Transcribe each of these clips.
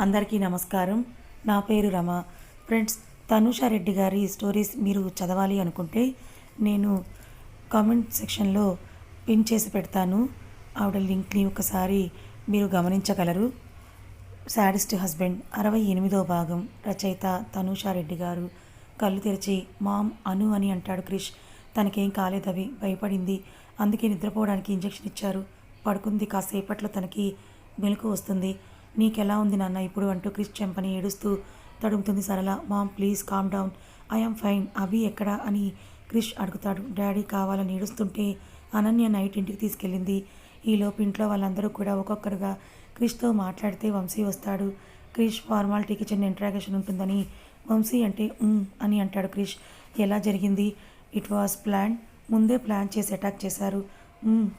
అందరికీ నమస్కారం. నా పేరు రమ. ఫ్రెండ్స్ తనుష రెడ్డి గారి స్టోరీస్ మీరు చదవాలి అనుకుంటే నేను కామెంట్ సెక్షన్లో పిన్ చేసి పెడతాను. ఆవిడ లింక్ని ఒకసారి మీరు గమనించగలరు. శాడిస్ట్ హస్బెండ్ అరవై ఎనిమిదో భాగం రచయిత తనుషారెడ్డి గారు. కళ్ళు తెరిచి మామ్ అను అని అంటాడు క్రిష్. తనకేం కాలేదవి భయపడింది. అందుకే నిద్రపోవడానికి ఇంజెక్షన్ ఇచ్చారు. పడుకుంది కాసేపట్లో తనకి మెలకు వస్తుంది. నీకెలా ఉంది నాన్న? ఇప్పుడు అంటూ క్రిష్ చెంపని ఏడుస్తూ తడుముతుంది Sarala. Mom please calm down. I'm fine. Abhi ఎక్కడా అని క్రిష్ అడుగుతాడు. డాడీ కావాలని ఏడుస్తుంటే అనన్య నైట్ ఇంటికి తీసుకెళ్ళింది. ఈలోపు ఇంట్లో వాళ్ళందరూ కూడా ఒక్కొక్కరుగా క్రిష్తో మాట్లాడితే వంశీ వస్తాడు. క్రిష్ ఫార్మాలిటీకి చిన్న ఇంట్రాగేషన్ ఉంటుందని వంశీ అంటే అని అంటాడు క్రిష్. ఎలా జరిగింది? It was plan. ముందే ప్లాన్ చేసి అటాక్ చేశారు.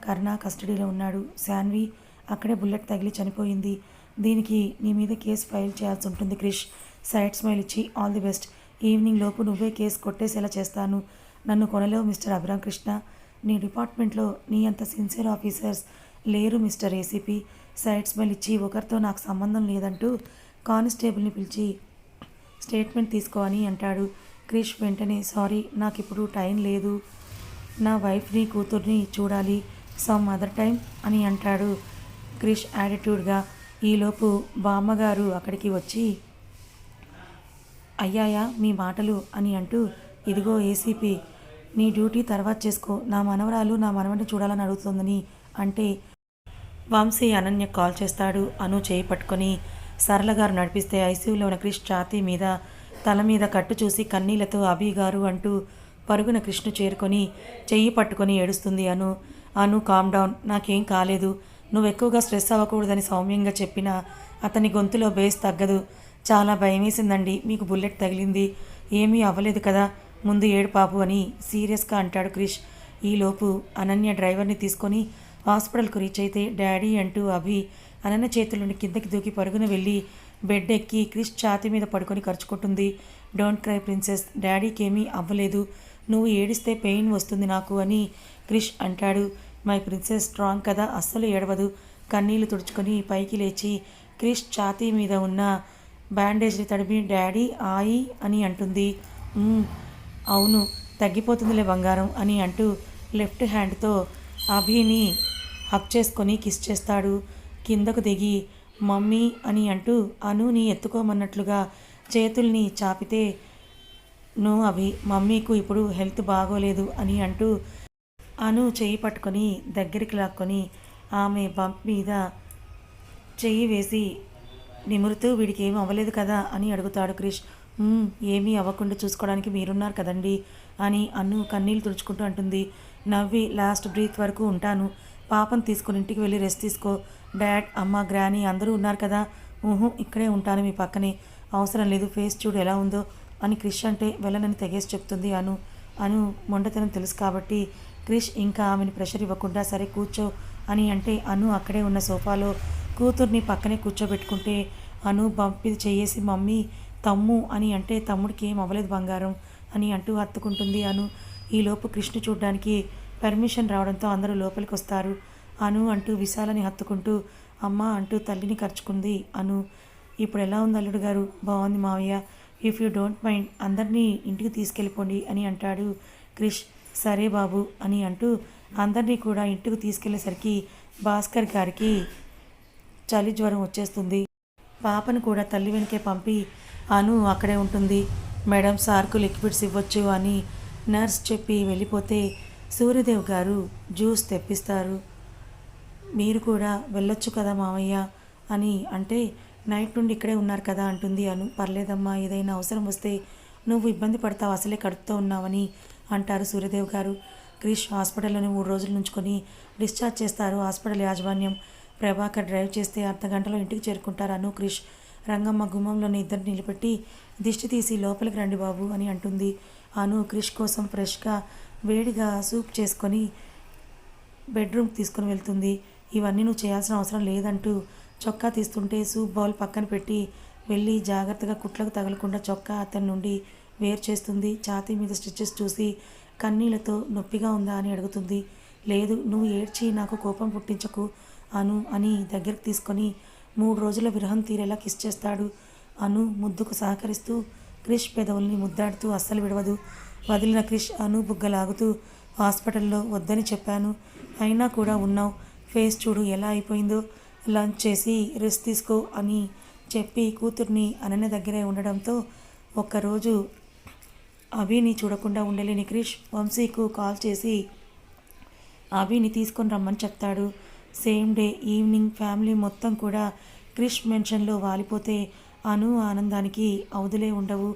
కర్ణ కస్టడీలో ఉన్నాడు. శాన్వి అక్కడే బుల్లెట్ తగిలి చనిపోయింది. దీనికి నీ మీద కేసు ఫైల్ చేయాల్సి ఉంటుంది క్రిష్. సైడ్ స్మైల్ ఇచ్చి ఆల్ ది బెస్ట్. ఈవినింగ్ లోపు నువ్వే కేసు కొట్టేసేలా చేస్తాను? నన్ను కొనలేవు మిస్టర్ అభిరామ్ కృష్ణ. నీ డిపార్ట్మెంట్లో నీ అంత సిన్సియర్ ఆఫీసర్స్ లేరు మిస్టర్ ఏసీపీ. సైడ్ స్మైల్ ఇచ్చి ఒకరితో నాకు సంబంధం లేదంటూ కానిస్టేబుల్ని పిలిచి స్టేట్మెంట్ తీసుకో అని అంటాడు. క్రిష్ వెంటనే సారీ నాకు ఇప్పుడు టైం లేదు. నా వైఫ్ని కూతుర్ని చూడాలి. సమ్ అదర్ టైం అని అంటాడు క్రిష్ యాటిట్యూడ్గా. ఈలోపు బామ్మగారు అక్కడికి వచ్చి అయ్యాయా మీ మాటలు అని అంటూ ఇదిగో ఏసీపీ నీ డ్యూటీ తర్వాత చేసుకో. నా మనవరాలు నా మనవడిని చూడాలని అడుగుతుందని అంటే వంశీ అనన్య కాల్ చేస్తాడు. అను చేయి పట్టుకొని సరళ గారు నడిపిస్తే ఐసీయూలో ఉన్న క్రిష్ ఛాతీ మీద తల మీద కట్టు చూసి కన్నీళ్ళతో అభి గారు అంటూ పరుగున కృష్ణ చేరుకొని చెయ్యి పట్టుకొని ఏడుస్తుంది అను. అను కామ్ డౌన్. నాకేం కాలేదు. నువ్వు ఎక్కువగా స్ట్రెస్ అవ్వకూడదని సౌమ్యంగా చెప్పినా అతని గొంతులో బేస్ తగ్గదు. చాలా భయమేసిందండి. మీకు బుల్లెట్ తగిలింది. ఏమీ అవ్వలేదు కదా. ముందు ఏడు పాపు అని సీరియస్గా అంటాడు క్రిష్. ఈలోపు అనన్య డ్రైవర్ని తీసుకొని హాస్పిటల్కు రీచ్ అయితే డాడీ అంటూ అభి అనన్య చేతులను కిందకి దూకి పరుగున వెళ్ళి బెడ్ ఎక్కి క్రిష్ ఛాతి మీద పడుకొని ఖర్చుకుంటుంది డోంట్ క్రై ప్రిన్సెస్. డాడీకి ఏమీ అవ్వలేదు. నువ్వు ఏడిస్తే పెయిన్ వస్తుంది నాకు అని క్రిష్ అంటాడు. మై ప్రిన్సెస్ స్ట్రాంగ్ కదా అస్సలు ఏడవదు. కన్నీళ్ళు తుడుచుకొని పైకి లేచి క్రిష్ ఛాతీ మీద ఉన్న బ్యాండేజ్ని తడిపి డాడీ ఆయి అని అంటుంది. అవును తగ్గిపోతుందిలే బంగారం అని అంటూ లెఫ్ట్ హ్యాండ్తో అభిని హక్ చేసుకొని కిస్ చేస్తాడు. కిందకు దిగి మమ్మీ అని అంటూ అనుని ఎత్తుకోమన్నట్లుగా చేతుల్ని చాపితే నో అభి మమ్మీకు ఇప్పుడు హెల్త్ బాగోలేదు అని అంటూ అను చెయ్యి పట్టుకొని దగ్గరికి లాక్కొని ఆమె బంప్ మీద చెయ్యి వేసి నిమురుతూ వీడికి ఏమీ అవ్వలేదు కదా? అని అడుగుతాడు క్రిష్. ఏమీ అవ్వకుండా చూసుకోవడానికి మీరున్నారు కదండి అని అన్ను కన్నీళ్ళు తుడుచుకుంటూ అంటుంది. నవ్వి లాస్ట్ బ్రీత్ వరకు ఉంటాను. పాపను తీసుకుని ఇంటికి వెళ్ళి రెస్ట్ తీసుకో. డాడ్ అమ్మ గ్రానీ అందరూ ఉన్నారు కదా. ఊహు ఇక్కడే ఉంటాను మీ పక్కనే. అవసరం లేదు ఫేస్ చూడు ఎలా ఉందో అని క్రిష్ అంటే వెళ్ళనని తెగేసి చెప్తుంది అను. అను మొండతనం తెలుసు కాబట్టి క్రిష్ ఇంకా ఆమెను ప్రెషర్ ఇవ్వకుండా సరే కూర్చో అని అంటే అను అక్కడే ఉన్న సోఫాలో కూతుర్ని పక్కనే కూర్చోబెట్టుకుంటే అను బంపి చేయేసి మమ్మీ తమ్ము అని అంటే తమ్ముడికి ఏం అవ్వలేదు బంగారం అని అంటూ హత్తుకుంటుంది అను. ఈలోపు కృష్ణ చూడ్డానికి పర్మిషన్ రావడంతో అందరూ లోపలికి వస్తారు. అను అంటూ విశాలని హత్తుకుంటూ అమ్మ అంటూ తల్లిని ఖర్చుకుంది అను. ఇప్పుడు ఎలా ఉంది అల్లుడు గారు? బాగుంది మావయ్య. ఇఫ్ యూ డోంట్ మైండ్ అందరినీ ఇంటికి తీసుకెళ్ళిపోండి అని అంటాడు క్రిష్ సరే బాబు అని అంటూ అందరినీ కూడా ఇంటికి తీసుకెళ్ళేసరికి భాస్కర్ గారికి చలి జ్వరం వచ్చేస్తుంది. పాపను కూడా తల్లి వెనకే పంపి అను అక్కడే ఉంటుంది. మేడం సార్కు లిక్విడ్స్ ఇవ్వచ్చు అని నర్స్ చెప్పి వెళ్ళిపోతే సూర్యదేవ్ గారు జ్యూస్ తెప్పిస్తారు. మీరు కూడా వెళ్ళొచ్చు కదా మామయ్య అని అంటే నైట్ నుండి ఇక్కడే ఉన్నారు కదా అంటుంది అను. పర్లేదమ్మా ఏదైనా అవసరం వస్తే నువ్వు ఇబ్బంది పడతావు అసలే కడుపుతూ ఉన్నావని అంటారు సూర్యదేవ్ గారు. క్రిష్ హాస్పిటల్లోనే మూడు రోజులు నుంచుకొని డిశ్చార్జ్ చేస్తారు. హాస్పిటల్ యాజమాన్యం ప్రభాకర్ డ్రైవ్ చేస్తే అర్ధ గంటలో ఇంటికి చేరుకుంటారు అను క్రిష్. రంగమ్మ గుమ్మంలోని ఇద్దరు నిలబెట్టి దిష్టి తీసి లోపలికి రండి బాబు అని అంటుంది. అను క్రిష్ కోసం ఫ్రెష్గా వేడిగా సూప్ చేసుకొని బెడ్రూమ్ తీసుకుని వెళ్తుంది. ఇవన్నీ నువ్వు చేయాల్సిన అవసరం లేదంటూ చొక్కా తీస్తుంటే సూప్ బౌల్ పక్కన పెట్టి వెళ్ళి జాగ్రత్తగా కుట్లకు తగలకుండా చొక్కా అతని నుండి వేరు చేస్తుంది. ఛాతీ మీద స్టిచ్చెస్ చూసి కన్నీళ్ళతో నొప్పిగా ఉందా అని అడుగుతుంది. లేదు నువ్వు ఏడ్చి నాకు కోపం పుట్టించకు అను అని దగ్గరికి తీసుకొని మూడు రోజుల విరహం తీరేలా కిస్ చేస్తాడు. అను ముద్దుకు సహకరిస్తూ క్రిష్ పెదవుల్ని ముద్దాడుతూ అస్సలు విడవదు. వదిలిన క్రిష్ అను బుగ్గలాగుతూ హాస్పిటల్లో వద్దని చెప్పాను. అయినా కూడా ఉన్నావు. ఫేస్ చూడు ఎలా అయిపోయిందో. లంచ్ చేసి రెస్ట్ తీసుకో అని చెప్పి కూతుర్ని అనన్య దగ్గరే ఉండడంతో ఒక్కరోజు అభిని చూడకుండా ఉండలేని క్రిష్ వంశీకు కాల్ చేసి అభిని తీసుకొని రమ్మని చెప్తాడు. సేమ్ డే ఈవినింగ్ ఫ్యామిలీ మొత్తం కూడా క్రిష్ మెన్షన్లో వాలిపోతే అను ఆనందానికి అవధులే ఉండవు.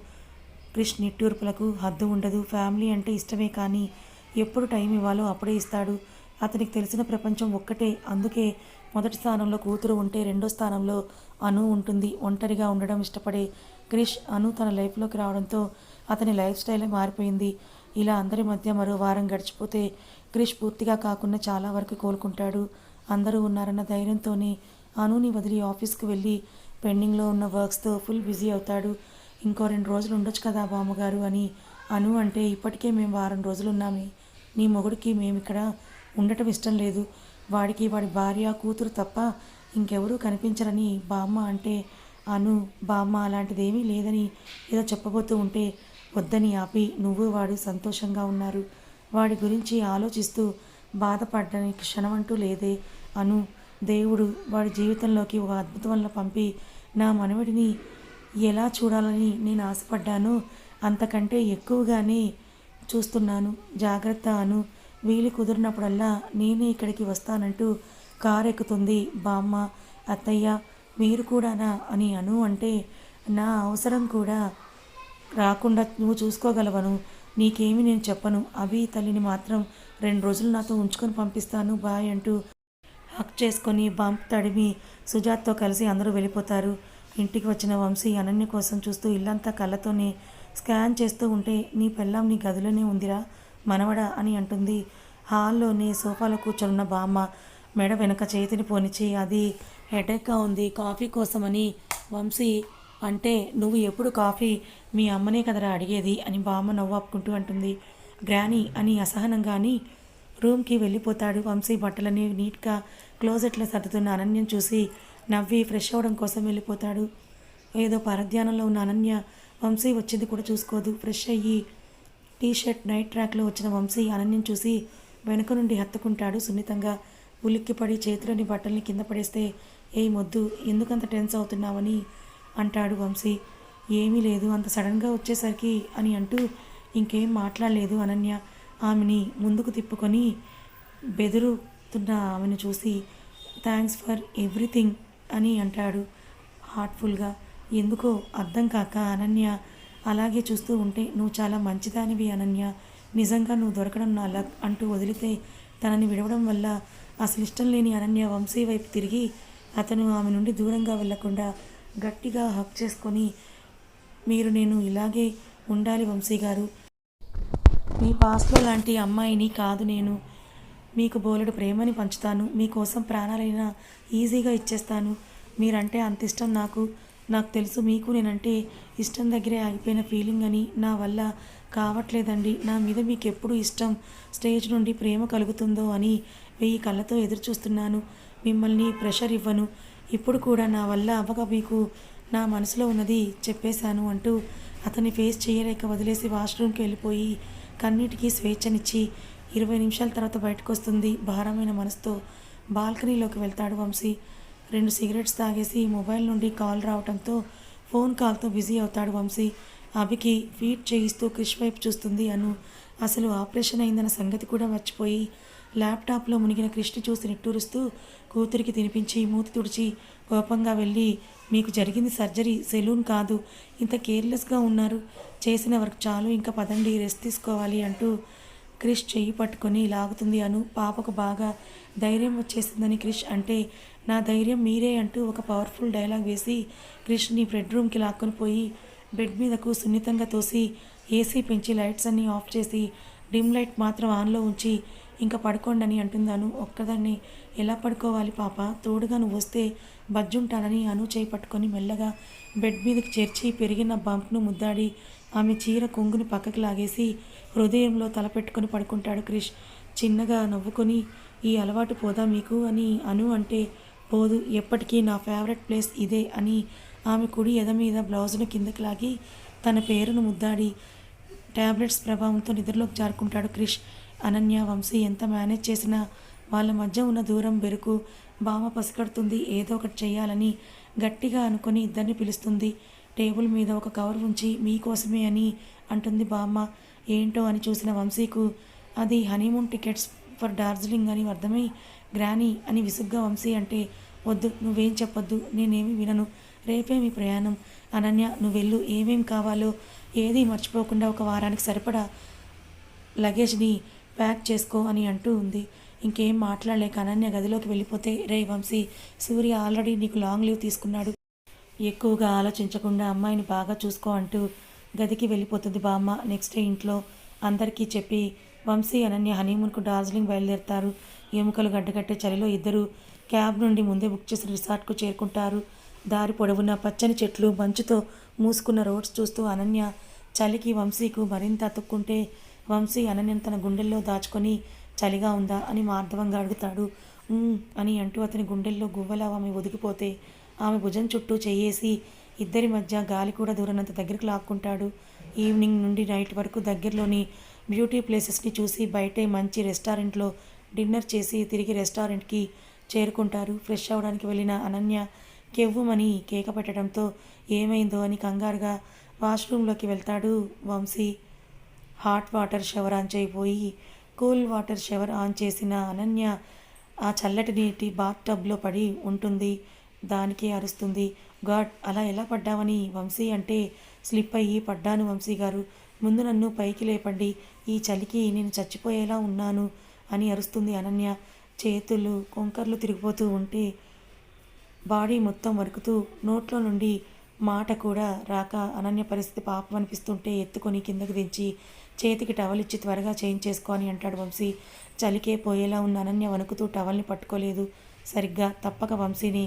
క్రిష్ నిట్టూర్పులకు హద్దు ఉండదు. ఫ్యామిలీ అంటే ఇష్టమే కానీ ఎప్పుడు టైం ఇవ్వాలో అప్పుడే ఇస్తాడు. అతనికి తెలిసిన ప్రపంచం ఒక్కటే. అందుకే మొదటి స్థానంలో కూతురు ఉంటే రెండో స్థానంలో అను ఉంటుంది. ఒంటరిగా ఉండడం ఇష్టపడే క్రిష్ అను తన లైఫ్లోకి రావడంతో అతని లైఫ్ స్టైలే మారిపోయింది. ఇలా అందరి మధ్య మరో వారం గడిచిపోతే క్రిష్ పూర్తిగా కాకుండా చాలా వరకు కోలుకుంటాడు. అందరూ ఉన్నారన్న ధైర్యంతోనే అనుని వదిలి ఆఫీస్కి వెళ్ళి పెండింగ్లో ఉన్న వర్క్స్తో ఫుల్ బిజీ అవుతాడు. ఇంకో రెండు రోజులు ఉండొచ్చు కదా బామ్మగారు అని అను అంటే ఇప్పటికే మేము వారం రోజులు ఉన్నామే. నీ మొగుడికి మేము ఇక్కడ ఉండటం ఇష్టం లేదు. వాడికి వాడి భార్య కూతురు తప్ప ఇంకెవరూ కనిపించరని బామ్మ అంటే అను బామ్మ అలాంటిదేమీ లేదని ఏదో చెప్పబోతూ ఉంటే వద్దని ఆపి నువ్వు వాడు సంతోషంగా ఉన్నారు. వాడి గురించి ఆలోచిస్తూ బాధపడడానికి క్షణం అంటూ లేదే. అను దేవుడు వాడి జీవితంలోకి ఒక అద్భుతం వల్ల పంపి నా మనవడిని ఎలా చూడాలని నేను ఆశపడ్డానో అంతకంటే ఎక్కువగానే చూస్తున్నాను. జాగ్రత్త అను వీలు కుదిరినప్పుడల్లా నేనే ఇక్కడికి వస్తానంటూ కారు ఎక్కుతుంది బామ్మ. అత్తయ్య మీరు కూడానా? అని అను అంటే నా అవసరం కూడా రాకుండా నువ్వు చూసుకోగలవను. నీకేమి నేను చెప్పను. అవి తల్లిని మాత్రం రెండు రోజులు నాతో ఉంచుకొని పంపిస్తాను బాయ్ అంటూ హక్ చేసుకొని బంప్ తడిమి సుజాత్తో కలిసి అందరూ వెళ్ళిపోతారు. ఇంటికి వచ్చిన వంశీ అనన్య కోసం చూస్తూ ఇల్లంతా కళ్ళతోనే స్కాన్ చేస్తూ ఉంటే నీ పెళ్ళాం నీ గదిలోనే ఉందిరా మనవడా అని అంటుంది. హాల్లోనే సోఫాలో కూర్చొనున్న బామ్మ మెడ వెనక చేతిని పోనిచి అది హెడేక్గా ఉంది కాఫీ కోసమని వంశీ అంటే నువ్వు ఎప్పుడు కాఫీ మీ అమ్మనే కదరా అడిగేది అని బామ్మ నవ్వాపుకుంటూ అంటుంది. గ్రానీ అని అసహనంగాని రూమ్కి వెళ్ళిపోతాడు. వంశీ బట్టలని నీట్గా క్లోజెట్లో సర్దుతున్న అనన్యం చూసి నవ్వి ఫ్రెష్ అవ్వడం కోసం వెళ్ళిపోతాడు. ఏదో పరధ్యానంలో ఉన్న అనన్య వంశీ వచ్చింది కూడా చూసుకోదు. ఫ్రెష్ అయ్యి టీ షర్ట్ నైట్ ట్రాక్లో వచ్చిన వంశీ అనన్యం చూసి వెనుక నుండి హత్తుకుంటాడు. సున్నితంగా ఉలిక్కిపడి చేతిలోని బట్టల్ని కింద పడేస్తే ఏ మొద్దు ఎందుకంత టెన్స్ అవుతున్నావని అంటాడు వంశీ. ఏమీ లేదు అంత సడన్గా వచ్చేసరికి అని అంటూ ఇంకేం మాట్లాడలేదు అనన్య. ఆమెని ముందుకు తిప్పుకొని బెదురుతున్న ఆమెను చూసి థ్యాంక్స్ ఫర్ ఎవ్రీథింగ్ అని అంటాడు. హార్ట్ఫుల్గా ఎందుకో అర్థం కాక అనన్య అలాగే చూస్తూ ఉంటే నువ్వు చాలా మంచిదానివి అనన్య. నిజంగా నువ్వు దొరకడం నా లక్ అంటూ వదిలితే తనని విడవడం వల్ల అసలు ఇష్టం లేని అనన్య వంశీ వైపు తిరిగి అతను ఆమె నుండి దూరంగా వెళ్ళకుండా గట్టిగా హక్ చేసుకొని మీరు నేను ఇలాగే ఉండాలి వంశీ గారు. మీ పాస్లో లాంటి అమ్మాయిని కాదు నేను. మీకు బోలెడు ప్రేమని పంచుతాను. మీకోసం ప్రాణాలైనా ఈజీగా ఇచ్చేస్తాను. మీరంటే అంత ఇష్టం నాకు. నాకు తెలుసు మీకు నేనంటే ఇష్టం దగ్గరే ఆగిపోయిన ఫీలింగ్ అని. నా వల్ల కావట్లేదండి. నా మీద మీకు ఎప్పుడు ఇష్టం స్టేజ్ నుండి ప్రేమ కలుగుతుందో అని వెయ్యి కళ్ళతో ఎదురు చూస్తున్నాను మిమ్మల్ని ప్రెషర్ ఇవ్వను. ఇప్పుడు కూడా నా వల్ల అవ్వక మీకు నా మనసులో ఉన్నది చెప్పేశాను అంటూ అతన్ని ఫేస్ చేయలేక వదిలేసి వాష్రూమ్కి వెళ్ళిపోయి కన్నిటికీ స్వేచ్ఛనిచ్చి ఇరవై నిమిషాల తర్వాత బయటకు వస్తుంది భారమైన మనసుతో. బాల్కనీలోకి వెళ్తాడు వంశీ. రెండు సిగరెట్స్ తాగేసి మొబైల్ నుండి కాల్ రావడంతో ఫోన్ కాల్తో బిజీ అవుతాడు వంశీ. అభికి ఫీట్ చేయిస్తూ క్రిష్ వైపు చూస్తుంది అను. అసలు ఆపరేషన్ అయిందన్న సంగతి కూడా మర్చిపోయి ల్యాప్టాప్లో మునిగిన కృష్ణ చూసి నిట్టూరుస్తూ కూతురికి తినిపించి మూతి తుడిచి కోపంగా వెళ్ళి మీకు జరిగింది సర్జరీ సెలూన్ కాదు. ఇంత కేర్లెస్గా ఉన్నారు. చేసిన వర్క్ చాలు. ఇంకా పదండి రెస్ట్ తీసుకోవాలి అంటూ క్రిష్ చెయ్యి పట్టుకొని లాగుతుంది అను. పాపకు బాగా ధైర్యం వచ్చేసిందని క్రిష్ అంటే నా ధైర్యం మీరే అంటూ ఒక పవర్ఫుల్ డైలాగ్ వేసి క్రిష్ని బెడ్రూమ్కి లాక్కొని పోయి బెడ్ మీదకు సున్నితంగా తోసి ఏసీ పెంచి లైట్స్ అన్నీ ఆఫ్ చేసి డిమ్ లైట్ మాత్రం ఆన్లో ఉంచి ఇంకా పడుకోండి అని అంటుందాను. ఒక్కదాన్ని ఎలా పడుకోవాలి పాప? తోడుగా నువ్వు వస్తే బజ్జుంటానని అను చేయి పట్టుకొని మెల్లగా బెడ్ మీదకి చేర్చి పెరిగిన బంప్ను ముద్దాడి ఆమె చీర కొంగుని పక్కకి లాగేసి హృదయంలో తలపెట్టుకొని పడుకుంటాడు క్రిష్. చిన్నగా నవ్వుకొని ఈ అలవాటు పోదా మీకు? అని అను అంటే పోదు ఎప్పటికీ నా ఫేవరెట్ ప్లేస్ ఇదే అని ఆమె కుడి ఎద మీద బ్లౌజును కిందకి లాగి తన పేరును ముద్దాడి టాబ్లెట్స్ ప్రభావంతో నిద్రలోకి జారుకుంటాడు క్రిష్. అనన్య వంశీ ఎంత మేనేజ్ చేసినా వాళ్ళ మధ్య ఉన్న దూరం బెరుకు బామ పసిగడుతుంది. ఏదో ఒకటి చేయాలని గట్టిగా అనుకొని ఇద్దరిని పిలుస్తుంది. టేబుల్ మీద ఒక కవర్ ఉంచి మీకోసమే అని అంటుంది బామ్మ. ఏంటో అని చూసిన వంశీకు అది హనీమూన్ టికెట్స్ ఫర్ డార్జిలింగ్ అని అర్థమై గ్రానీ అని విసుగ్గా వంశీ అంటే వద్దు నువ్వేం చెప్పొద్దు నేనేమి వినను రేపే మీ ప్రయాణం. అనన్య నువ్వు వెళ్ళు ఏమేం కావాలో ఏది మర్చిపోకుండా ఒక వారానికి సరిపడా లగేజ్ని ప్యాక్ చేసుకో అని అంటూ ఉంది. ఇంకేం మాట్లాడలేక అనన్య గదిలోకి వెళ్ళిపోతే రే వంశీ సూర్య ఆల్రెడీ నీకు లాంగ్ లీవ్ తీసుకున్నాడు. ఎక్కువగా ఆలోచించకుండా అమ్మాయిని బాగా చూసుకో అంటూ గదికి వెళ్ళిపోతుంది బామ్మ. నెక్స్ట్ డే ఇంట్లో అందరికీ చెప్పి వంశీ అనన్య హనీమూన్కు డార్జిలింగ్ బయలుదేరుతారు. ఎముకలు గడ్డగట్టే చలిలో ఇద్దరు క్యాబ్ నుండి ముందే బుక్ చేసిన రిసార్ట్కు చేరుకుంటారు. దారి పొడవున పచ్చని చెట్లు మంచుతో మూసుకున్న రోడ్స్ చూస్తూ అనన్య చలికి వంశీకు మరింత అతుక్కుంటే వంశీ అనన్యను తన గుండెల్లో దాచుకొని చలిగా ఉందా అని మార్ధవంగా అడుగుతాడు. అని అంటూ అతని గుండెల్లో గువ్వలా ఆమె ఒదిగిపోతే ఆమె భుజం చుట్టూ చేయేసి ఇద్దరి మధ్య గాలి కూడా దూరనంత దగ్గరికి లాక్కుంటాడు. ఈవినింగ్ నుండి నైట్ వరకు దగ్గరలోని బ్యూటీ ప్లేసెస్ని చూసి బయటే మంచి రెస్టారెంట్లో డిన్నర్ చేసి తిరిగి రెస్టారెంట్కి చేరుకుంటారు. ఫ్రెష్ అవ్వడానికి వెళ్ళిన అనన్య కెవ్వుమని కేక పెట్టడంతో ఏమైందో అని కంగారుగా వాష్రూమ్లోకి వెళ్తాడు Vamshi. Hot water shower on చేయిపోయి cool water shower on చేసిన అనన్య ఆ చల్లటి నీటి బాత్ టబ్లో పడి ఉంటుంది. దానికి అరుస్తుంది. గాడ్ అలా ఎలా పడ్డావని వంశీ అంటే స్లిప్ అయ్యి పడ్డాను వంశీ గారు. ముందు నన్ను పైకి లేపండి. ఈ చలికి నేను చచ్చిపోయేలా ఉన్నాను అని అరుస్తుంది అనన్య. చేతులు కొంకర్లు తిరిగిపోతూ ఉంటే బాడీ మొత్తం వరుకుతూ నోట్లో నుండి మాట కూడా రాక అనన్య పరిస్థితి పాపం అనిపిస్తుంటే ఎత్తుకొని కిందకు దించి చేతికి టవల్ ఇచ్చి త్వరగా చేంజ్ అని అంటాడు వంశీ. చలికే పోయేలా ఉన్న అనన్య వణుకుతూ టవల్ని పట్టుకోలేదు. సరిగ్గా తప్పక వంశీని.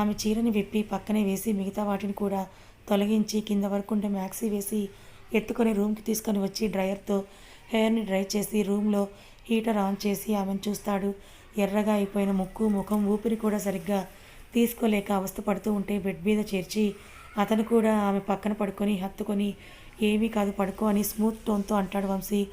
ఆమె చీరని విప్పి పక్కనే వేసి మిగతా వాటిని కూడా తొలగించి కింద వరకు ఉండే మ్యాక్సీ వేసి ఎత్తుకొని రూమ్కి తీసుకొని వచ్చి డ్రయర్తో హెయిర్ని డ్రై చేసి రూమ్లో హీటర్ ఆన్ చేసి ఆమెను చూస్తాడు. ఎర్రగా అయిపోయిన ముక్కు ముఖం ఊపిరి కూడా సరిగ్గా తీసుకోలేక అవస్థ పడుతూ ఉంటే బెడ్ మీద చేర్చి అతను కూడా ఆమె పక్కన పడుకొని హత్తుకొని ఏమీ కాదు పడుకో అని స్మూత్ టోన్తో అంటాడు వంశీ.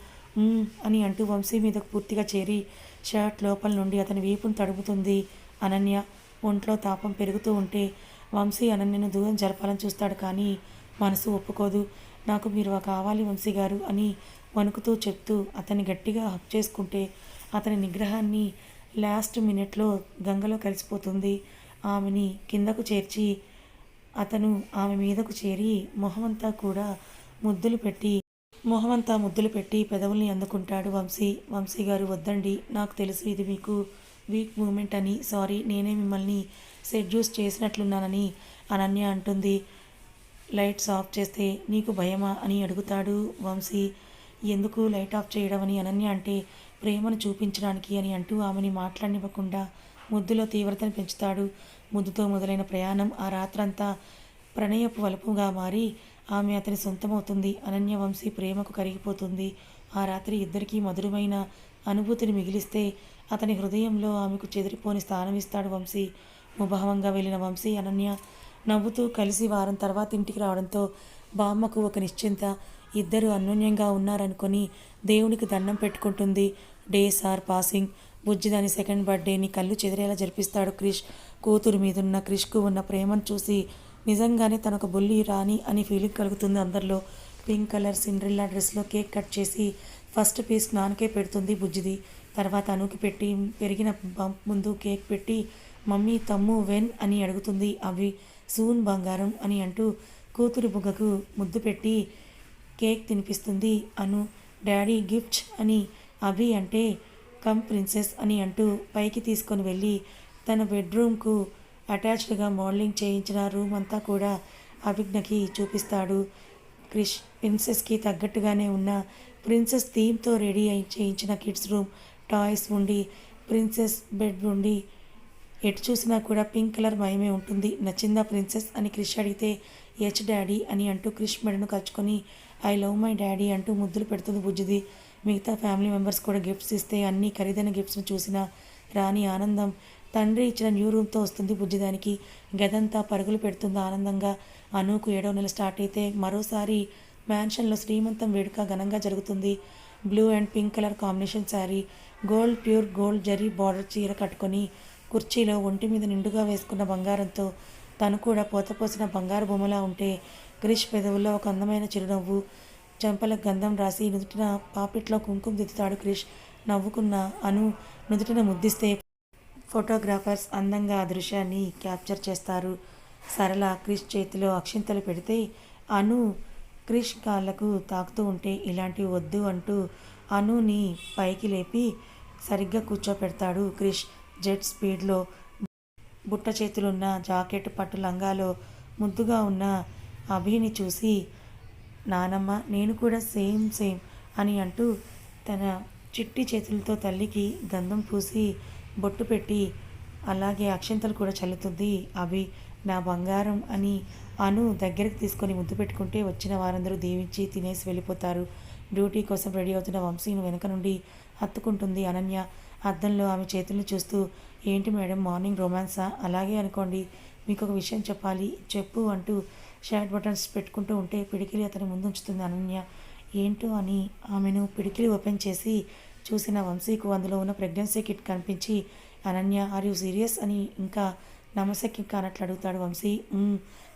అని అంటూ వంశీ మీదకు పూర్తిగా చేరి షర్ట్ లోపల నుండి అతని వీపును తడుపుతుంది. అనన్య ఒంట్లో తాపం పెరుగుతూ ఉంటే వంశీ అనన్యను దూరం జరపాలని చూస్తాడు కానీ మనసు ఒప్పుకోదు. నాకు మీరు కావాలి వంశీ గారు అని వణుకుతూ చెప్తూ అతన్ని గట్టిగా హక్ చేసుకుంటే అతని నిగ్రహాన్ని లాస్ట్ మినిట్లో గంగలో కలిసిపోతుంది. ఆమెని కిందకు చేర్చి అతను ఆమె మీదకు చేరి మొహమంతా కూడా ముద్దులు పెట్టి మొహమంతా ముద్దులు పెట్టి పెదవుల్ని అందుకుంటాడు వంశీ. వంశీ గారు వద్దండి నాకు తెలుసు ఇది మీకు వీక్ మూమెంట్ అని. సారీ నేనే మిమ్మల్ని సెడ్యూస్ చేసినట్లున్నానని అనన్య అంటుంది. లైట్స్ ఆఫ్ చేస్తే నీకు భయమా అని అడుగుతాడు వంశీ. ఎందుకు లైట్ ఆఫ్ చేయడం అని అనన్య అంటే ప్రేమను చూపించడానికి అని అంటూ ఆమెని మాట్లాడినివ్వకుండా ముద్దులో తీవ్రతను పెంచుతాడు. ముద్దుతో మొదలైన ప్రయాణం ఆ రాత్రంతా ప్రణయపు వలుపుగా మారి ఆమె అతని సొంతమవుతుంది. అనన్యవంశీ ప్రేమకు కరిగిపోతుంది. ఆ రాత్రి ఇద్దరికీ మధురమైన అనుభూతిని మిగిలిస్తే అతని హృదయంలో ఆమెకు చెదిరిపోని స్థానమిస్తాడు వంశీ. ముభావంగా వెళ్ళిన వంశీ అనన్య నవ్వుతూ కలిసి వారం తర్వాత ఇంటికి రావడంతో బామ్మకు ఒక నిశ్చింత ఇద్దరు అన్యోన్యంగా ఉన్నారనుకొని దేవునికి దండం పెట్టుకుంటుంది. Days are passing. బుజ్జి దాని సెకండ్ బర్త్డేని కళ్ళు చెదిరేలా జరిపిస్తాడు క్రిష్. కూతురు మీదున్న క్రిష్కు ఉన్న ప్రేమను చూసి నిజంగానే తనొక బుల్లి రాణి అని ఫీలింగ్ కలుగుతుంది అందరిలో. పింక్ కలర్ సిండ్రిల్లా డ్రెస్లో కేక్ కట్ చేసి ఫస్ట్ పీస్ నాన్నకే పెడుతుంది బుజ్జిది. తర్వాత అనుకి పెట్టి పెరిగిన బంప్ ముందు కేక్ పెట్టి మమ్మీ తమ్ము వెన్ అని అడుగుతుంది అవి. సూన్ బంగారం అని అంటూ కూతురు బుగ్గకు ముద్దు పెట్టి కేక్ తినిపిస్తుంది అను. డాడీ గిఫ్ట్ అని అభి అంటే కమ్ ప్రిన్సెస్ అని అంటూ పైకి తీసుకొని వెళ్ళి తన బెడ్రూమ్కు అటాచ్డ్గా మోడలింగ్ చేయించిన రూమ్ అంతా కూడా అభిజ్ఞకి చూపిస్తాడు. క్రిష్ ప్రిన్సెస్కి తగ్గట్టుగానే ఉన్న ప్రిన్సెస్ థీమ్తో రెడీ అయి చేయించిన కిడ్స్ రూమ్ టాయ్స్ ఉండి ప్రిన్సెస్ బెడ్ ఉండి ఎటు చూసినా కూడా పింక్ కలర్ మయమే ఉంటుంది. నచ్చిందా ప్రిన్సెస్ అని క్రిష్ అడిగితే హెచ్ డాడీ అని అంటూ క్రిష్ మెడను కలుచుకొని ఐ లవ్ మై డాడీ అంటూ ముద్దులు పెడుతుంది బుజ్జిది. మిగతా ఫ్యామిలీ మెంబర్స్ కూడా గిఫ్ట్స్ ఇస్తే అన్ని ఖరీదైన గిఫ్ట్స్ని చూసిన రాణి ఆనందం తండ్రి ఇచ్చిన న్యూ రూమ్తో వస్తుంది బుజ్జిదానికి. గదంతా పరుగులు పెడుతుంది ఆనందంగా. అనుకు ఏడవ నెల స్టార్ట్ అయితే మరోసారి మ్యాన్షన్లో శ్రీమంతం వేడుక ఘనంగా జరుగుతుంది. Blue and pink colour combination sari gold pure gold zari border చీర కట్టుకొని కుర్చీలో ఒంటి మీద నిండుగా వేసుకున్న బంగారంతో తను కూడా పోతపోసిన బంగారు బొమ్మలా ఉంటే క్రిష్ పెదవుల్లో ఒక అందమైన చిరునవ్వు చెంపల గంధం రాసి నుదుటిన పాపిట్లో కుంకుమ దిద్దుతాడు క్రిష్. నవ్వుకున్న అను నుదుటిన ముద్దిస్తే ఫోటోగ్రాఫర్స్ అందంగా ఆ దృశ్యాన్ని క్యాప్చర్ చేస్తారు. సరళ క్రిష్ చేతిలో అక్షింతలు పెడితే అను క్రిష్ కాళ్ళకు తాకుతూ ఉంటే ఇలాంటివి వద్దు అంటూ అనుని పైకి లేపి సరిగ్గా కూర్చోపెడతాడు క్రిష్. జెట్ స్పీడ్లో బుట్ట చేతులున్న జాకెట్ పట్టు లంగాలో ముద్దుగా ఉన్న అభిని చూసి నానమ్మ నేను కూడా సేమ్ సేమ్ అని అంటూ తన చిట్టి చేతులతో తల్లికి గంధం పూసి బొట్టు పెట్టి అలాగే అక్షంతలు కూడా చల్లుతుంది. అవి నా బంగారం అని అను దగ్గరికి తీసుకొని ముద్దు పెట్టుకుంటే వచ్చిన వారందరూ దీవించి తినేసి వెళ్ళిపోతారు. డ్యూటీ కోసం రెడీ అవుతున్న వంశీను వెనక నుండి హత్తుకుంటుంది అనన్య. అద్దంలో ఆమె చేతులను చూస్తూ ఏంటి మేడం మార్నింగ్ రొమాన్సా? అలాగే అనుకోండి మీకు ఒక విషయం చెప్పాలి. చెప్పు అంటూ షర్ట్ బటన్స్ పెట్టుకుంటూ ఉంటే పిడికిలి అతని ముందుంచుతుంది అనన్య. ఏంటో అని ఆమెను పిడికిలి ఓపెన్ చేసి చూసిన వంశీకు అందులో ఉన్న ప్రెగ్నెన్సీ కిట్ కనిపించి అనన్య ఆర్ యూ సీరియస్ అని ఇంకా నమసక్కి కానట్లు అడుగుతాడు వంశీ.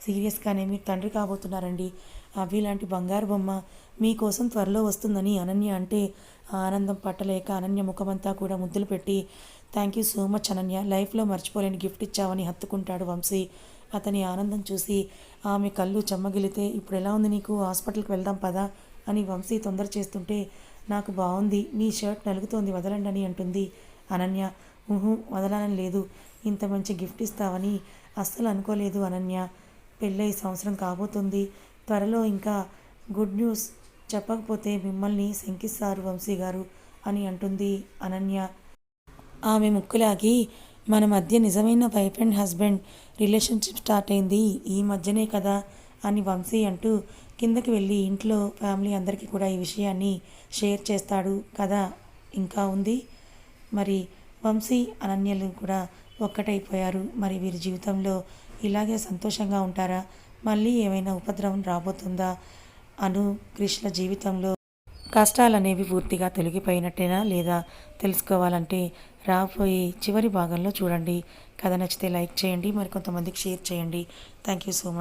సీరియస్గానే మీరు తండ్రి కాబోతున్నారండి. అవి లాంటి బంగారు బొమ్మ మీకోసం త్వరలో వస్తుందని అనన్య అంటే ఆ ఆనందం పట్టలేక అనన్య ముఖమంతా కూడా ముద్దులు పెట్టి thank you so much Ananya. లైఫ్లో మర్చిపోలేని గిఫ్ట్ ఇచ్చావని హత్తుకుంటాడు వంశీ. అతని ఆనందం చూసి ఆమె కళ్ళు చెమ్మగిలితే ఇప్పుడు ఎలా ఉంది నీకు? హాస్పిటల్కి వెళ్దాం పదా? అని వంశీ తొందర చేస్తుంటే నాకు బాగుంది మీ షర్ట్ నలుగుతోంది వదలండి అని అంటుంది అనన్య. ఊహు వదలాలని లేదు. ఇంత మంచి గిఫ్ట్ ఇస్తావని అస్సలు అనుకోలేదు అనన్య. పెళ్ళై సంవత్సరం కాబోతుంది. త్వరలో ఇంకా గుడ్ న్యూస్ చెప్పకపోతే మిమ్మల్ని శంకిస్తారు వంశీ గారు అని అంటుంది అనన్య. ఆమె ముక్కులాగి మన మధ్య నిజమైన wife and husband relationship start అయింది. ఈ మధ్యనే కదా అని వంశీ అంటూ కిందకి వెళ్ళి ఇంట్లో ఫ్యామిలీ అందరికీ కూడా ఈ విషయాన్ని షేర్ చేస్తాడు కదా ఇంకా ఉంది. మరి వంశీ అనన్యలు కూడా ఒక్కటైపోయారు. మరి వీరి జీవితంలో ఇలాగే సంతోషంగా ఉంటారా? మళ్ళీ ఏమైనా ఉపద్రవం రాబోతుందా? అను కృష్ణ జీవితంలో కష్టాలనేవి పూర్తిగా తొలగిపోయినట్టేనా లేదా తెలుసుకోవాలంటే రాబోయే చివరి భాగంలో చూడండి. కథ నచ్చితే లైక్ చేయండి మరి కొంతమందికి షేర్ చేయండి. Thank you so much.